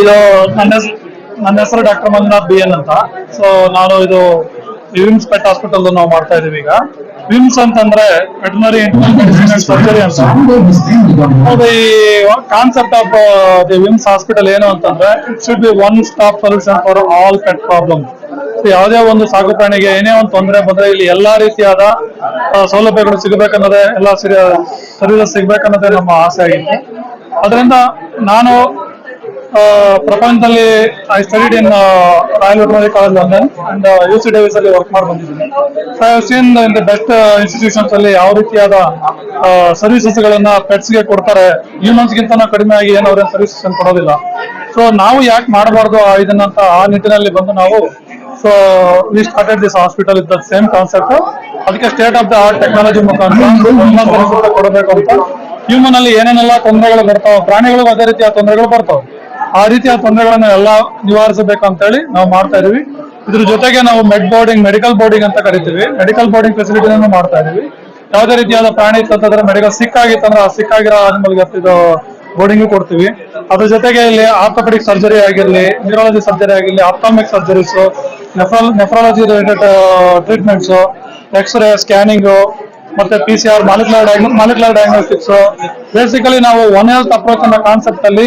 ಇದು ನನ್ನ ನನ್ನ ಹೆಸರು ಡಾಕ್ಟರ್ ಮಂಜುನಾಥ್ ಬಿ ಎನ್ ಅಂತ. ಸೊ ನಾನು ಇದು ವಿಮ್ಸ್ ಪೆಟ್ ಹಾಸ್ಪಿಟಲ್ ನಾವು ಮಾಡ್ತಾ ಇದೀವಿ ಈಗ. ವಿಮ್ಸ್ ಅಂತಂದ್ರೆ ವೆಟನರಿ ಸರ್ಜರಿ ಅಂತ. ಈ concept of the VIMS hospital ಏನು ಅಂತಂದ್ರೆ it should be one stop solution for all pet problem ಯಾವುದೇ ಒಂದು ಸಾಕು ಪ್ರಾಣಿಗೆ ಏನೇ ಒಂದು ತೊಂದರೆ ಬಂದ್ರೆ ಇಲ್ಲಿ ಎಲ್ಲಾ ರೀತಿಯಾದ ಸೌಲಭ್ಯಗಳು ಸಿಗಬೇಕನ್ನೋದೇ, ಎಲ್ಲ ಸರ್ವಿಸಸ್ ಸಿಗ್ಬೇಕನ್ನೋದೇ ನಮ್ಮ ಆಸೆ ಆಗಿತ್ತು. ಅದರಿಂದ ನಾನು ಪ್ರಪಂಚದಲ್ಲಿ I studied in Royal Veterinary College London and U C Davis ಅಲ್ಲಿ ವರ್ಕ್ ಮಾಡಿ ಬಂದಿದ್ದೀನಿ. So I seen in the best institutions ಅಲ್ಲಿ ಯಾವ ರೀತಿಯಾದ ಸರ್ವಿಸಸ್ ಗಳನ್ನ ಪೆಟ್ಸ್ಗೆ ಕೊಡ್ತಾರೆ. ಹ್ಯೂಮನ್ಸ್ ಗಿಂತ ಕಡಿಮೆ ಆಗಿ ಏನು ಅವ್ರೇನು ಸರ್ವಿಸಸ್ ಕೊಡೋದಿಲ್ಲ. ಸೊ ನಾವು ಯಾಕೆ ಮಾಡಬಾರ್ದು ಇದನ್ನಂತ ಆ ನಿಟ್ಟಿನಲ್ಲಿ ಬಂದು ನಾವು so we started this hospital ಇದ್ದ ಸೇಮ್ ಕಾನ್ಸೆಪ್ಟ್ ಅದಕ್ಕೆ state of the art technology ಮುಖಾಂತರ ಕೊಡಬೇಕು ಅಂತ. ಹ್ಯೂಮನ್ ಅಲ್ಲಿ ಏನೇನೆಲ್ಲ ತೊಂದರೆಗಳು ಬರ್ತಾವ, ಪ್ರಾಣಿಗಳಿಗೂ ಅದೇ ರೀತಿಯ ತೊಂದರೆಗಳು ಬರ್ತಾವೆ. ಆ ರೀತಿಯ ತೊಂದರೆಗಳನ್ನ ಎಲ್ಲ ನಿವಾರಿಸಬೇಕು ಅಂತ ಹೇಳಿ ನಾವು ಮಾಡ್ತಾ ಇದೀವಿ. ಇದ್ರ ಜೊತೆಗೆ ನಾವು ಮೆಡ್ ಬೋರ್ಡಿಂಗ್ ಮೆಡಿಕಲ್ ಬೋರ್ಡಿಂಗ್ ಅಂತ ಕರಿತೀವಿ. ಮೆಡಿಕಲ್ ಬೋರ್ಡಿಂಗ್ ಫೆಸಿಲಿಟಿಯನ್ನು ಮಾಡ್ತಾ ಇದೀವಿ. ಯಾವುದೇ ರೀತಿಯಾದ ಪ್ರಾಣಿ ಇತ್ತಂತಂದ್ರೆ ಮೆಡಿಕಲ್ ಸಿಕ್ ಆಗಿತ್ತಂದ್ರೆ ಆ ಸಿಕ್ ಆಗಿರೋ ಆನಿಮಲ್ಗೆ ಇದು ಬೋರ್ಡಿಂಗ್ ಕೊಡ್ತೀವಿ. ಅದ್ರ ಜೊತೆಗೆ ಇಲ್ಲಿ ಆರ್ಥೋಪೆಡಿಕ್ ಸರ್ಜರಿ ಆಗಿರ್ಲಿ ನ್ಯೂರಾಲಜಿ ಸರ್ಜರಿ ಆಗಿರ್ಲಿ ophthalmic surgeries nephrology related treatments X-ray scanning ಮತ್ತೆ P C R molecular molecular diagnostics basically ನಾವು ಒನ್ ಹೆಲ್ತ್ ಅಪ್ರೋಚ್ ಅನ್ನೋ ಕಾನ್ಸೆಪ್ಟ್ ಅಲ್ಲಿ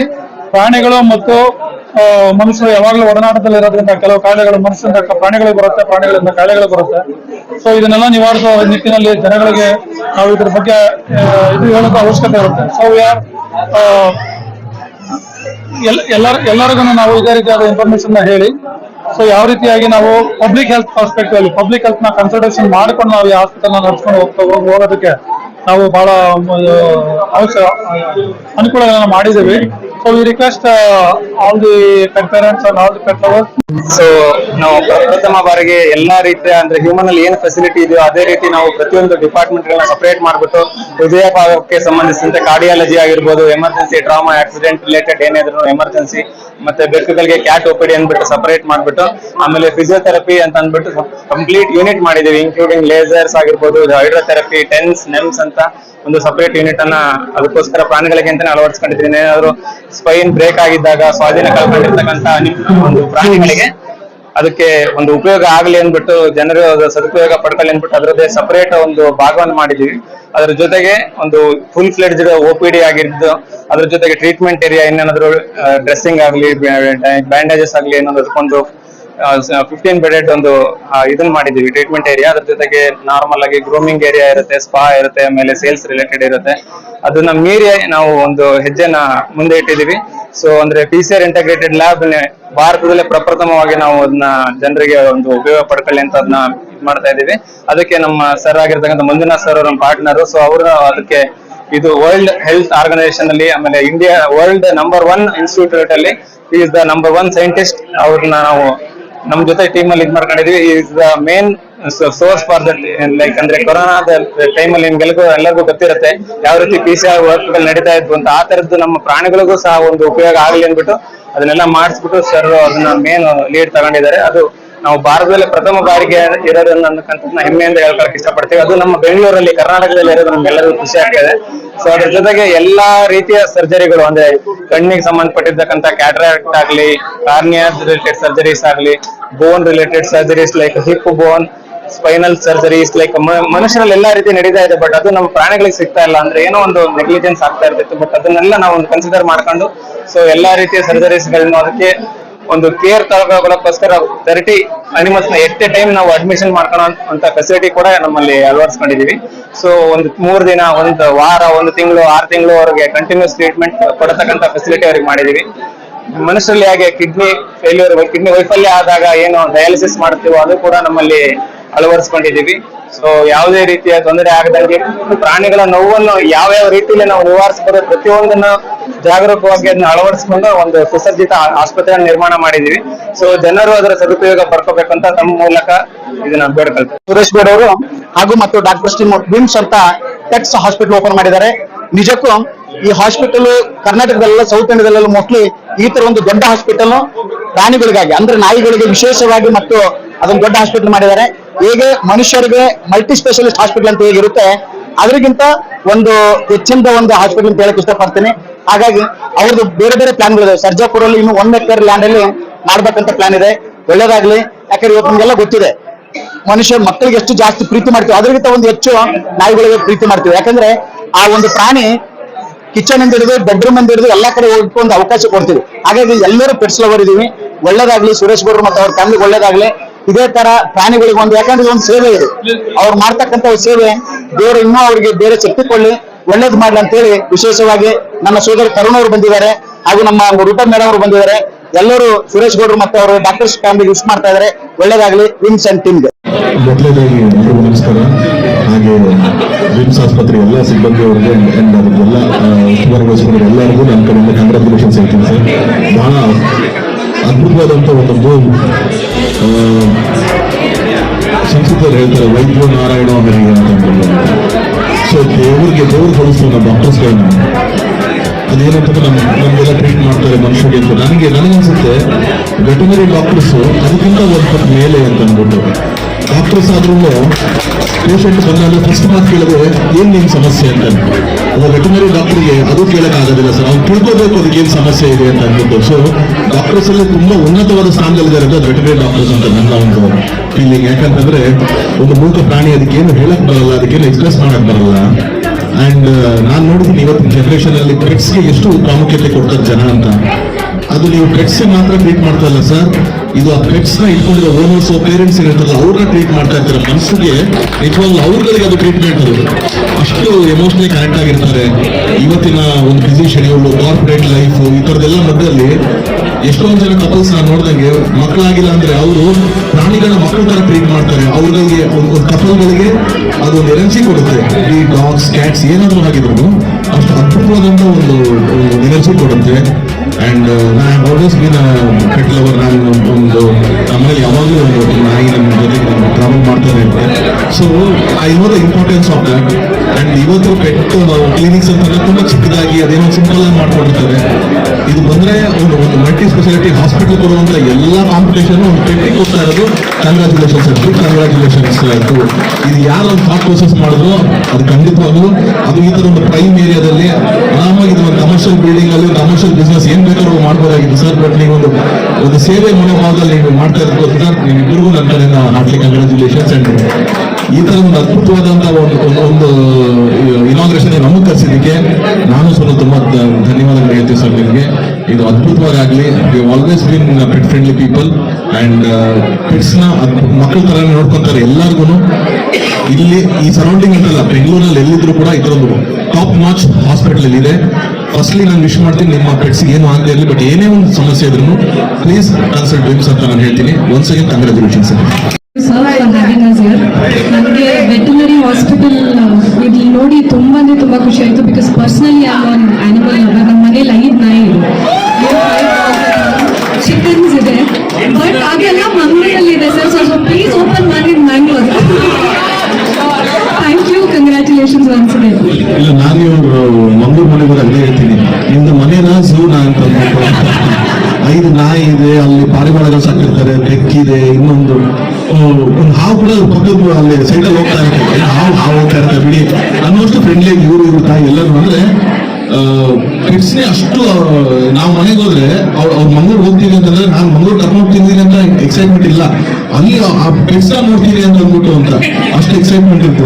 ಪ್ರಾಣಿಗಳು ಮತ್ತು ಮನುಷ್ಯರು ಯಾವಾಗಲೂ ಒಡನಾಟದಲ್ಲಿ ಇರೋದ್ರಿಂದ ಕೆಲವು ಕಾಯಿಲೆಗಳು ಮನುಷ್ಯರಿಂದ ಪ್ರಾಣಿಗಳು ಬರುತ್ತೆ, ಪ್ರಾಣಿಗಳಿಂದ ಕಾಯಿಲೆಗಳು ಬರುತ್ತೆ. ಸೊ ಇದನ್ನೆಲ್ಲ ನಿವಾರಿಸುವ ನಿಟ್ಟಿನಲ್ಲಿ ಜನಗಳಿಗೆ ನಾವು ಇದ್ರ ಬಗ್ಗೆ ಇದು ಹೇಳೋದು ಅವಶ್ಯಕತೆ ಇರುತ್ತೆ. ಸೊ ಯಾರ್ ಎಲ್ಲರ, ಎಲ್ಲರಿಗೂ ನಾವು ಇದೇ ರೀತಿಯಾದ ಇನ್ಫಾರ್ಮೇಶನ್ ಹೇಳಿ ಸೊ ಯಾವ ರೀತಿಯಾಗಿ ನಾವು ಪಬ್ಲಿಕ್ ಹೆಲ್ತ್ ಪರ್ಸ್ಪೆಕ್ಟಿವ್ ಅಲ್ಲಿ ಪಬ್ಲಿಕ್ ಹೆಲ್ತ್ನ ಕನ್ಸಲ್ಟೇಷನ್ ಮಾಡ್ಕೊಂಡು ನಾವು ಈ ಹಾಸ್ಪಿಟಲ್ ನಡ್ಸ್ಕೊಂಡು ಹೋಗ್ತಾ, ಹೋಗ್- ಹೋಗೋದಕ್ಕೆ ನಾವು ಬಹಳ ಅವಶ್ಯ ಅನುಕೂಲಗಳನ್ನ ಮಾಡಿದ್ದೀವಿ. So request request all the pet parents and all the pet lovers. So ನಾವು ಪ್ರಥಮ ಬಾರಿಗೆ ಎಲ್ಲಾ ರೀತಿಯ ಅಂದ್ರೆ ಹ್ಯೂಮನ್ ಅಲ್ಲಿ ಏನು ಫೆಸಿಲಿಟಿ ಇದೆಯೋ ಅದೇ ರೀತಿ ನಾವು ಪ್ರತಿಯೊಂದು ಡಿಪಾರ್ಟ್ಮೆಂಟ್ ಗಳನ್ನ ಸಪರೇಟ್ ಮಾಡ್ಬಿಟ್ಟು ಹೃದಯ ಭಾಗಕ್ಕೆ ಸಂಬಂಧಿಸಿದಂತೆ ಕಾರ್ಡಿಯಾಲಜಿ ಆಗಿರ್ಬೋದು ಎಮರ್ಜೆನ್ಸಿ ಟ್ರಾಮಾ ಆಕ್ಸಿಡೆಂಟ್ ರಿಲೇಟೆಡ್ ಏನಿದ್ರು ಎಮರ್ಜೆನ್ಸಿ ಮತ್ತೆ ಬೆಕ್ಕುಗಳಿಗೆ ಕ್ಯಾಟ್ ಒಪಿಡಿ ಅಂದ್ಬಿಟ್ಟು ಸಪರೇಟ್ ಮಾಡ್ಬಿಟ್ಟು ಆಮೇಲೆ ಫಿಸಿಯೋಥೆರಪಿ ಅಂತ ಅಂದ್ಬಿಟ್ಟು ಕಂಪ್ಲೀಟ್ ಯೂನಿಟ್ ಮಾಡಿದೀವಿ ಇನ್ಕ್ಲೂಡಿಂಗ್ ಲೇಸರ್ಸ್ ಆಗಿರ್ಬೋದು ಹೈಡ್ರೋಥೆರಪಿ ಟೆನ್ಸ್ ನೆಮ್ಸ್ ಅಂತ ಒಂದು ಸಪರೇಟ್ ಯೂನಿಟ್ ಅನ್ನ ಅದಕ್ಕೋಸ್ಕರ ಪ್ರಾಣಿಗಳಿಗೆ ಅಂತಾನೆ ಅಳವಡಿಸ್ಕೊಂಡಿದ್ದೀನಿ ಏನಾದ್ರು ಸ್ಪೈನ್ ಬ್ರೇಕ್ ಆಗಿದ್ದಾಗ, ಸ್ವಾಧೀನ ಕಳ್ಕೊಂಡಿರ್ತಕ್ಕಂಥ ನಿಮ್- ಒಂದು ಪ್ರಾಣಿಗಳಿಗೆ ಅದಕ್ಕೆ ಒಂದು ಉಪಯೋಗ ಆಗ್ಲಿ ಅಂದ್ಬಿಟ್ಟು ಜನರು ಸದುಪಯೋಗ ಪಡ್ಕೊಳ್ಳಿ ಅಂದ್ಬಿಟ್ಟು ಅದರದ್ದೇ ಸಪರೇಟ್ ಒಂದು ಭಾಗವನ್ನು ಮಾಡಿದೀವಿ ಅದ್ರ ಜೊತೆಗೆ ಒಂದು full fledged O P D ಆಗಿದ್ದು, ಅದ್ರ ಜೊತೆಗೆ ಟ್ರೀಟ್ಮೆಂಟ್ ಏರಿಯಾ ಇನ್ನೇನಾದ್ರು ಡ್ರೆಸ್ಸಿಂಗ್ ಆಗ್ಲಿ ಬ್ಯಾಂಡೇಜಸ್ ಆಗ್ಲಿ ಏನಾದ್ರು ಅದಕ್ಕೊಂದು ಫಿಫ್ಟೀನ್ ಬೆಡೆಡ್ ಒಂದು ಇದನ್ನ ಮಾಡಿದೀವಿ ಟ್ರೀಟ್ಮೆಂಟ್ ಏರಿಯಾ ಅದ್ರ ಜೊತೆಗೆ ನಾರ್ಮಲ್ ಆಗಿ ಗ್ರೂಮಿಂಗ್ ಏರಿಯಾ ಇರುತ್ತೆ ಸ್ಪಾ ಇರುತ್ತೆ, ಆಮೇಲೆ ಸೇಲ್ಸ್ ರಿಲೇಟೆಡ್ ಇರುತ್ತೆ. ಅದನ್ನ ಮೀರಿ ನಾವು ಒಂದು ಹೆಜ್ಜೆನ ಮುಂದೆ ಇಟ್ಟಿದೀವಿ ಸೊ ಅಂದ್ರೆ P C R integrated lab ಭಾರತದಲ್ಲೇ ಪ್ರಪ್ರಥಮವಾಗಿ ನಾವು ಅದನ್ನ ಜನರಿಗೆ ಒಂದು ಉಪಯೋಗ ಪಡ್ಕೊಳ್ಳಿ ಅಂತ ಅದನ್ನ ಮಾಡ್ತಾ ಇದೀವಿ ಅದಕ್ಕೆ ನಮ್ಮ ಸರ್ ಆಗಿರ್ತಕ್ಕಂಥ ಮಂಜುನಾಥ್ ಸರ್ ಅವ್ರ ಪಾರ್ಟ್ನರ್ ಸೊ ಅವರು ಅದಕ್ಕೆ ಇದು ವರ್ಲ್ಡ್ ಹೆಲ್ತ್ ಆರ್ಗನೈಸೇಷನ್ ಅಲ್ಲಿ, ಆಮೇಲೆ India world number one institute ಅಲ್ಲಿ is the number one scientist ಅವ್ರನ್ನ ನಾವು ನಮ್ ಜೊತೆ ಟೀಮ್ ಅಲ್ಲಿ ಇದ್ ಮಾಡ್ಕೊಂಡಿದ್ವಿ. Is the main source for that like ಅಂದ್ರೆ ಕೊರೋನಾದ ಟೈಮ್ ಅಲ್ಲಿ ನಿಮ್ಗೆಲ್ರಿಗೂ ಎಲ್ಲರಿಗೂ ಗೊತ್ತಿರುತ್ತೆ ಯಾವ ರೀತಿ ಪಿ ಸಿ ಆರ್ ವರ್ಕ್ ನಡೀತಾ ಇದ್ವು ಅಂತ. ಆ ತರದ್ದು ನಮ್ಮ ಪ್ರಾಣಿಗಳಿಗೂ ಸಹ ಒಂದು ಉಪಯೋಗ ಆಗ್ಲಿ ಅಂದ್ಬಿಟ್ಟು ಅದನ್ನೆಲ್ಲ ಮಾಡಿಸ್ಬಿಟ್ಟು ಸರ್ ಅದನ್ನ ಮೇನ್ ಲೀಡ್ ತಗೊಂಡಿದ್ದಾರೆ. ಅದು ನಾವು ಭಾರತದಲ್ಲಿ ಪ್ರಥಮ ಬಾರಿಗೆ ಇರೋದನ್ನ ಅನ್ನಕ್ಕಂಥದ್ದನ್ನ ಹೆಮ್ಮೆಯಿಂದ ಹೇಳ್ಕೊಳಕ್ ಇಷ್ಟಪಡ್ತೀವಿ. ಅದು ನಮ್ಮ ಬೆಂಗಳೂರಲ್ಲಿ, ಕರ್ನಾಟಕದಲ್ಲಿ ಇರೋದು ನಮ್ಗೆಲ್ಲರಿಗೂ ಖುಷಿ ಆಗ್ತದೆ. ಸೊ ಅದ್ರ ಜೊತೆಗೆ ಎಲ್ಲಾ ರೀತಿಯ ಸರ್ಜರಿಗಳು, ಅಂದ್ರೆ ಕಣ್ಣಿಗೆ ಸಂಬಂಧಪಟ್ಟಿರ್ತಕ್ಕಂಥ ಕ್ಯಾಟ್ರಾಕ್ಟ್ ಆಗ್ಲಿ ಕಾರ್ನಿಯಾ ರಿಲೇಟೆಡ್ ಸರ್ಜರೀಸ್ ಆಗ್ಲಿ bone related surgeries like hip bone spinal surgeries like ಮನುಷ್ಯರಲ್ಲಿ ಎಲ್ಲಾ ರೀತಿ ನಡೀತಾ ಇದೆ. ಬಟ್ ಅದು ನಮ್ಮ ಪ್ರಾಣಿಗಳಿಗೆ ಸಿಗ್ತಾ ಇಲ್ಲ ಅಂದ್ರೆ ಏನೋ ಒಂದು ನೆಗ್ಲಿಜೆನ್ಸ್ ಆಗ್ತಾ ಇರ್ತಿತ್ತು. ಬಟ್ ಅದನ್ನೆಲ್ಲ ನಾವು ಒಂದು ಕನ್ಸಿಡರ್ ಮಾಡ್ಕೊಂಡು ಸೊ ಎಲ್ಲಾ ರೀತಿಯ ಸರ್ಜರೀಸ್ ಗಳನ್ನ ಅದಕ್ಕೆ ಒಂದು ಕೇರ್ ತಗೊಳ್ಳೋಕ್ಕೋಸ್ಕರ ತರ್ಟಿ ಅನಿಮಲ್ಸ್ನ ಎಷ್ಟೇ ಟೈಮ್ ನಾವು ಅಡ್ಮಿಷನ್ ಮಾಡ್ಕೊಳೋ ಅಂತ ಫೆಸಿಲಿಟಿ ಕೂಡ ನಮ್ಮಲ್ಲಿ ಅಳವಡಿಸ್ಕೊಂಡಿದೀವಿ. ಸೊ ಒಂದು ಮೂರ್ ದಿನ, ಒಂದು ವಾರ, ಒಂದು ತಿಂಗಳು, ಆರು ತಿಂಗಳು ಅವ್ರಿಗೆ ಕಂಟಿನ್ಯೂಸ್ ಟ್ರೀಟ್ಮೆಂಟ್ ಕೊಡತಕ್ಕಂತ ಫೆಸಿಲಿಟಿ ಅವ್ರಿಗೆ ಮಾಡಿದೀವಿ. ಮನುಷ್ಯರಲ್ಲಿ ಹಾಗೆ ಕಿಡ್ನಿ ಫೇಲ್ಯೂರ್ ಕಿಡ್ನಿ ವೈಫಲ್ಯ ಆದಾಗ ಏನು ಡಯಾಲಿಸಿಸ್ ಮಾಡ್ತೀವೋ ಅದು ಕೂಡ ನಮ್ಮಲ್ಲಿ ಅಳವಡಿಸ್ಕೊಂಡಿದೀವಿ ಸೊ ಯಾವುದೇ ರೀತಿಯ ತೊಂದರೆ ಆಗದಂಗೆ ಪ್ರಾಣಿಗಳ ನೋವನ್ನು ಯಾವ ಯಾವ ರೀತಿಯಲ್ಲಿ ನಾವು ನಿವಾರಿಸಬಹುದು ಪ್ರತಿಯೊಂದನ್ನ ಜಾಗರೂಕವಾಗಿ ಅದನ್ನ ಅಳವಡಿಸಿಕೊಂಡು ಒಂದು ಸುಸಜ್ಜಿತ ಆಸ್ಪತ್ರೆ ನಿರ್ಮಾಣ ಮಾಡಿದೀವಿ ಸೊ ಜನರು ಅದರ ಸದುಪಯೋಗ ಪಡ್ಕೋಬೇಕಂತ ತಮ್ಮ ಮೂಲಕ ಇದನ್ನ ಬೇಡ್ಕೊಳ್ತೇವೆ. ಸುರೇಶ್ ಬೇಡ ಅವರು ಹಾಗೂ ಮತ್ತು ಡಾಕ್ಟರ್ ಸ್ಟಿಮ್ ಬಿಮ್ಸ್ ಅಂತ ಟೆಕ್ಸ್ ಹಾಸ್ಪಿಟಲ್ ಓಪನ್ ಮಾಡಿದ್ದಾರೆ. ನಿಜಕ್ಕೂ ಈ ಹಾಸ್ಪಿಟಲ್ ಕರ್ನಾಟಕದಲ್ಲ ಸೌತ್ ಇಂಡಿಯಾದಲ್ಲೆಲ್ಲ ಮೋಸ್ಟ್ಲಿ ಈ ತರ ಒಂದು ದೊಡ್ಡ ಹಾಸ್ಪಿಟಲ್ ಪ್ರಾಣಿಗಳಿಗಾಗಿ, ಅಂದ್ರೆ ನಾಯಿಗಳಿಗೆ ವಿಶೇಷವಾಗಿ ಮತ್ತು ಅದೊಂದು ದೊಡ್ಡ ಹಾಸ್ಪಿಟಲ್ ಮಾಡಿದ್ದಾರೆ. ಹೇಗೆ ಮನುಷ್ಯರಿಗೆ ಮಲ್ಟಿ ಸ್ಪೆಷಲಿಸ್ಟ್ ಹಾಸ್ಪಿಟಲ್ ಅಂತ ಹೇಗಿರುತ್ತೆ, ಅದರಿಗಿಂತ ಒಂದು ಹೆಚ್ಚಿನ ಒಂದು ಹಾಸ್ಪಿಟಲ್ ಅಂತ ಹೇಳಕ್ ಇಷ್ಟಪಡ್ತೀನಿ. ಹಾಗಾಗಿ ಅವ್ರದ್ದು ಬೇರೆ ಬೇರೆ ಪ್ಲಾನ್ಗಳಿದೆ ಸರ್ಜಾಪುರಲ್ಲಿ ಇನ್ನು ಒನ್ ಎಕರ್ ಲ್ಯಾಂಡ್ ಅಲ್ಲಿ ಮಾಡ್ಬೇಕಂತ ಪ್ಲಾನ್ ಇದೆ. ಒಳ್ಳೇದಾಗ್ಲಿ. ಯಾಕಂದ್ರೆ ಇವತ್ತು ನಿಮ್ಗೆಲ್ಲ ಗೊತ್ತಿದೆ. ಮನುಷ್ಯ ಮಕ್ಕಳಿಗೆ ಎಷ್ಟು ಜಾಸ್ತಿ ಪ್ರೀತಿ ಮಾಡ್ತೀವಿ ಅದಕ್ಕಿಂತ ಒಂದು ಹೆಚ್ಚು ನಾಯಿಗಳಿಗೆ ಪ್ರೀತಿ ಮಾಡ್ತೀವಿ. ಯಾಕಂದ್ರೆ ಆ ಒಂದು ಪ್ರಾಣಿ ಕಿಚನ್ ಅಂತ ಹಿಡಿದು ಬೆಡ್ರೂಮ್ ಅಂತ ಹಿಡಿದು ಎಲ್ಲಾ ಕಡೆ ಹೋಗಕ್ಕೆ ಒಂದು ಅವಕಾಶ ಕೊಡ್ತೀವಿ. ಹಾಗಾಗಿ ಎಲ್ಲರೂ ಪೆಟ್ಸ್ ಲವರ್ ಇದೀವಿ. ಒಳ್ಳೇದಾಗ್ಲಿ. ಸುರೇಶ್ ಗೌಡ್ರು ಮತ್ತೆ ಅವ್ರ ಫ್ಯಾಮಿಲಿ ಒಳ್ಳೇದಾಗ್ಲಿ. ಇದೇ ತರ ಪ್ರಾಣಿಗಳಿಗೆ ಒಂದು ಯಾಕಂದ್ರೆ ಒಂದು ಸೇವೆ ಇದೆ. ಅವ್ರು ಮಾಡ್ತಕ್ಕಂತ ಸೇವೆ, ದೇವರು ಇನ್ನೂ ಅವ್ರಿಗೆ ಬೇರೆ ಶಕ್ತಿ ಕೊಳ್ಳಿ ಒಳ್ಳೇದು ಮಾಡ್ಲಿ ಅಂತ ಹೇಳಿ ವಿಶೇಷವಾಗಿ ನಮ್ಮ ಸೋದರ ತರುಣ್ ಅವರು ಬಂದಿದ್ದಾರೆ, ಹಾಗೂ ನಮ್ಮ ರೂಪ ಮೇಡಮ್ ಅವರು ಬಂದಿದ್ದಾರೆ. ಎಲ್ಲರೂ ಸುರೇಶ್ ಗೌಡ್ರು ಮತ್ತೆ ಅವರು ಡಾಕ್ಟರ್ ಫ್ಯಾಮಿಲಿ ವಿಶ್ ಮಾಡ್ತಾ ಇದ್ದಾರೆ. ಒಳ್ಳೇದಾಗ್ಲಿ ವಿಮ್ಸ್ ಅಂಡ್ ಟೀಮ್ಗೆ ನಮಸ್ಕಾರ. ಹಾಗೆ ವಿಮ್ಸ್ ಆಸ್ಪತ್ರೆ ಎಲ್ಲ ಸಿಬ್ಬಂದಿಯವರಿಗೆ ಅಂಡ್ ಅದಕ್ಕೆಲ್ಲ ಎಲ್ಲರಿಗೂ ನನ್ನ ಕಡೆಯಿಂದ ಕಂಗ್ರಾಚುಲೇಷನ್ಸ್ ಹೇಳ್ತೀನಿ ಸರ್. ಬಹಳ ಅದ್ಭುತವಾದಂಥ ಒಂದು ಸಂಸ್ಕೃತದಲ್ಲಿ ಹೇಳ್ತಾರೆ, ವೈದ್ಯ ನಾರಾಯಣ ಹರಿ ಅಂತ ಅಂದ್ಬಿಟ್ಟು. ಸೊ ದೇವರಿಗೆ ದೇವರು ಹೋಲಿಸ್ತಾರೆ ನಮ್ಮ ಡಾಕ್ಟರ್ಸ್ಗಳನ್ನ. ಅದೇನಂತಂದ್ರೆ ನಮ್ಮ ನಮ್ಗೆಲ್ಲ ಟ್ರೀಟ್ ಮಾಡ್ತಾರೆ ಮನುಷ್ಯರಿಗೆ ಅಂತ. ನನಗೆ ನನಗನ್ಸುತ್ತೆ, ವೆಟನರಿ ಡಾಕ್ಟರ್ಸು ಅದಕ್ಕಿಂತ ಒಂದು ಮೇಲೆ ಅಂತ ಅಂದ್ಬಿಟ್ಟು. ಡಾಕ್ಟರ್ಸ್ ಆದ್ರೂ ಪೇಷಂಟ್ ಬಂದಾಗ ಫಸ್ಟ್ ಮಾತು ಕೇಳಿದ್ರೆ ಏನ್ ನಿಮ್ಮ ಸಮಸ್ಯೆ ಅಂತ ಅದು ವೆಟನರಿ ಡಾಕ್ಟರ್ಗೆ ಅದು ಕೇಳಕ್ ಆಗೋದಿಲ್ಲ ಸರ್ ಅವ್ನು ತಿಳ್ಕೋಬೇಕು ಅದಕ್ಕೆ ಏನ್ ಸಮಸ್ಯೆ ಇದೆ ಅಂತ ಅಂದ್ಬಿಟ್ಟು. ಸೊ ಡಾಕ್ಟರ್ಸ್ ಅಲ್ಲಿ ತುಂಬಾ ಉನ್ನತವಾದ ಸ್ಥಾನದಲ್ಲಿದ್ದಾರೆ ಅದು ವೆಟನರಿ ಡಾಕ್ಟರ್ಸ್ ಅಂತ ನನ್ನ ಒಂದು ಫೀಲಿಂಗ್ ಯಾಕಂತಂದ್ರೆ ಒಂದು ಮೂಕ ಪ್ರಾಣಿ ಏನು ಹೇಳಕ್ ಬರಲ್ಲ ಅದಕ್ಕೇನು ಎಕ್ಸ್ಪ್ರೆಸ್ ಮಾಡಕ್ ಬರಲ್ಲ. ಅಂಡ್ ನಾನು ನೋಡಿದ್ದೀನಿ ಇವತ್ತಿನ ಜನರೇಷನ್ ಅಲ್ಲಿ ಪೆಟ್ಸ್ಗೆ ಎಷ್ಟು ಪ್ರಾಮುಖ್ಯತೆ ಕೊಡ್ತಾರೆ ಜನ ಅಂತ. ಅದು ನೀವು ಪೆಟ್ಸ್ ಮಾತ್ರ ಟ್ರೀಟ್ ಮಾಡ್ತಾ ಇಲ್ಲ ಸರ್ ಇದು ಆ ಪೆಟ್ಸ್ನ ಇಟ್ಕೊಂಡಿರೋ ಓನರ್ಸ್ ಪೇರೆಂಟ್ಸ್ ಇರುತ್ತಲ್ಲ ಅವ್ರನ್ನ ಟ್ರೀಟ್ ಮಾಡ್ತಾ ಇರ್ತಾರೆ. ಮನಸ್ಸಿಗೆ ನಿಜವಾಗ್ಲೂ ಅವ್ರಗಳಿಗೆ ಅದು ಟ್ರೀಟ್ಮೆಂಟ್ ಅದು. ಅಷ್ಟು ಎಮೋಷನಲಿ ಕನೆಕ್ಟ್ ಆಗಿರ್ತಾರೆ. ಇವತ್ತಿನ ಒಂದು ಬಿಸಿ ಶೆಡ್ಯೂಲ್ ಕಾರ್ಪೊರೇಟ್ ಲೈಫ್ ಈ ಥರದ್ದೆಲ್ಲ ಮಧ್ಯದಲ್ಲಿ ಎಷ್ಟೊಂದು ಜನ ಕಪಲ್ಸ್ ನಾನು ನೋಡ್ದಂಗೆ ಮಕ್ಕಳಾಗಿಲ್ಲ ಅಂದ್ರೆ ಅವರು ಪ್ರಾಣಿಗಳ ಮಕ್ಕಳ ತರ ಟ್ರೀಟ್ ಮಾಡ್ತಾರೆ. ಅವ್ರಿಗೆ ಒಂದು ಕಪಲ್ಗಳಿಗೆ ಅದೊಂದು ಎನರ್ಜಿ ಕೊಡುತ್ತೆ. ಈ ಡಾಗ್ಸ್ ಕ್ಯಾಟ್ಸ್ ಏನಾದರೂ ಆಗಿದ್ರು ಅಷ್ಟು ಅದ್ಭುತವಾದಂತ ಒಂದು ಎನರ್ಜಿ ಕೊಡುತ್ತೆ. ಅಂಡ್ ನಾ ಆಲ್ವೇಸ್ ಬೀನ್ ಪೆಟ್ ಲವರ್ ನಾನು ಒಂದು ನಮ್ಮಲ್ಲಿ ಯಾವಾಗಲೂ ಒಂದು ನಾಯಿ ನಮ್ಮ ಜೊತೆಗೆ ಟ್ರಾವೆಲ್ ಮಾಡ್ತಾನೆ ಅಂತ so I know the importance of that and ಇವತ್ತು ಪೆಟ್ ಕ್ಲಿನಿಕ್ಸ್ ಅಂತಂದ್ರೆ ತುಂಬ ಚಿಕ್ಕದಾಗಿ ಅದೇನೋ ಸಿಂಪಲ್ ಆಗಿ ಮಾಡ್ಕೊಂಡಿರ್ತಾರೆ ಇದು ಬಂದರೆ ಒಂದು ಒಂದು ಮಲ್ಟಿ ಸ್ಪೆಷಾಲಿಟಿ ಹಾಸ್ಪಿಟಲ್ ಕೊಡುವಂಥ ಎಲ್ಲ ಕಾಂಪಿಟೇಷನ್ ಒಂದು ಪೆಟ್ಟಿಗೆ ಕೊಡ್ತಾ ಇರೋದು ಕಂಗ್ರಾಚುಲೇಷನ್ಸ್ ಬಿಗ್ ಕಂಗ್ರಾಚುಲೇಷನ್ಸ್ ಇದು ಯಾರು ಒಂದು ಥಾಟ್ ಪ್ರೋಸೆಸ್ ಮಾಡಿದ್ರು ಅದು ಖಂಡಿತವಾಗ್ಲೂ ಅದು ಈ ಥರ ಒಂದು ಪ್ರೈಮ್ ಏರಿಯಾದಲ್ಲಿ ಆರಾಮಾಗಿ ಇದು ಒಂದು ಕಮರ್ಷಿಯಲ್ ಬಿಲ್ಡಿಂಗಲ್ಲಿ ಕಮರ್ಷಿಯಲ್ ಬಿಸ್ನೆಸ್ ಏನ್ ಬೇಕಾದ್ರೂ ಮಾಡ್ಬೋದಾಗಿತ್ತು ಸರ್ ಬಟ್ ನೀವು ಒಂದು ಸೇವೆ ಮನೋಭಾವದಲ್ಲಿ ನೀವು ಮಾಡ್ತಾ ಇರೋದಕ್ಕೋಸ್ಕರ ನಿಮ್ಮಿಬ್ಬರಿಗೂ ನನ್ನ ಕಡೆಯಿಂದ ಹಾರ್ಟ್ಲಿ ಕಂಗ್ರ್ಯಾಚುಲೇಷನ್ಸ್ ಅಂಡ್ ಈ ತರ ಒಂದು ಅದ್ಭುತವಾದಂತಹ ಒಂದು ಒಂದು- ಇನಾಗ್ರೇಷನ್ ಕರೆಸಿದ್ದಕ್ಕೆ ನಾನು ಸ್ವಲ್ಪ ತುಂಬಾ ಧನ್ಯವಾದಗಳು ಹೇಳ್ತೀವಿ ಸರ್ ನಿಮಗೆ. ಇದು ಅದ್ಭುತವಾಗಿ you always been pet friendly people and ಪೆಟ್ಸ್ನ ಅದ್ಭು- ಮಕ್ಕಳ ತರ ನೋಡ್ಕೊಂತಾರೆ ಎಲ್ಲರಿಗೂ ಇಲ್ಲಿ ಈ ಸರೌಂಡಿಂಗ್ ಅಂತಲ್ಲ ಬೆಂಗಳೂರಲ್ಲಿ ಎಲ್ಲಿದ್ರು ಕೂಡ ಇದರೊಂದು ಟಾಪ್ ನಾಚ್ ಹಾಸ್ಪಿಟಲ್ ಇದೆ. ಫಸ್ಟ್ಲಿ ನಾನು ವಿಶ್ ಮಾಡ್ತೀನಿ ನಿಮ್ಮ ಪೆಟ್ಸ್ಗೆ ಏನು ಆಗದೆ ಇರಲಿ ಬಟ್ ಏನೇ ಒಂದು ಸಮಸ್ಯೆ ಇದ್ರು ಪ್ಲೀಸ್ ಕನ್ಸಲ್ಟ್ ಡ್ರೀಮ್ಸ್ ಅಂತ ನಾನು ಹೇಳ್ತೀನಿ. ಒನ್ಸ್ ಅಗೇನ್ ಕಂಗ್ರಾಚುಲೇಷನ್ ಸರ್ ನನಗೆ ವೆಟನರಿ ಹಾಸ್ಪಿಟಲ್ ಇಲ್ಲಿ ನೋಡಿ ತುಂಬಾ ಅಂದ್ರೆ ತುಂಬಾ ಖುಷಿ ಆಯಿತು because personally am one animal lover ನಮ್ಮ ಮನೇಲಿ ಐದು ನಾಯಿ ಚಿಕನ್ಸ್ ಇದೆ. ಬಟ್ ಅದೆಲ್ಲ ಮಂಗಳೂರಲ್ಲಿ ಇದೆ ಸರ್ ಸ್ವಲ್ಪ ಪ್ಲೀಸ್ ಓಪನ್ ಮಾಡಿ ಮ್ಯಾಂಗ್ಳೂರ್ ಕಂಗ್ರ್ಯಾಚುಲೇಷನ್ಸ್ ಒನ್ಸ್ ಇಲ್ಲ, ನಾನು ಇವರು, ಮಂಗಳೂರು ಮನೆ ಬಂದು ಅಲ್ಲೇ ಹೇಳ್ತೀನಿ. ನಿಮ್ದು ಮನೇನ ಝೂನಾ ಅಂತ. ಐದು ನಾಯಿ ಇದೆ, ಅಲ್ಲಿ ಪಾರಿವಾಳಗಳು ಸಾಕಿರ್ತಾರೆ, ಬೆಕ್ಕಿದೆ, ಇನ್ನೊಂದು. ಒಂದು ಹಾವು ಕೂಡ ಪಕ್ಕದ ಅಲ್ಲಿ ಸೈಡಲ್ಲಿ ಹೋಗ್ತಾ ಇರ್ತಾರೆ ಏನು ಹಾವು ಹಾವು ಹೋಗ್ತಾ ಇರ್ತಾರೆ ಬಿಡಿ ಅನ್ನೋಷ್ಟು ಫ್ರೆಂಡ್ಲಿ ಇವರು ಇವರು ತಾಯಿ ಎಲ್ಲರೂ ಅಂದ್ರೆ ಕಿಡ್ಸ್ನೇ ಅಷ್ಟು ನಾವು ಮನೆಗೆ ಹೋದ್ರೆ ಅವ್ರು ಅವ್ರು ಮಂಗ್ಳೂರ್ ಹೋಗ್ತೀವಿ ಅಂತಂದ್ರೆ ನಾನು ಮಂಗ್ಳೂರ್ ಕರ್ಕೊಂಡು ಹೋಗ್ತಿದ್ದೀನಿ ಅಂತ ಎಕ್ಸೈಟ್ಮೆಂಟ್ ಇಲ್ಲ. ಅಲ್ಲಿ ಆ ಕಿಡ್ಸ್ ನೋಡ್ತೀನಿ ಅಂತ ಅಂದ್ಬಿಟ್ಟು ಅಂತ ಅಷ್ಟು ಎಕ್ಸೈಟ್ಮೆಂಟ್ ಇರುತ್ತೆ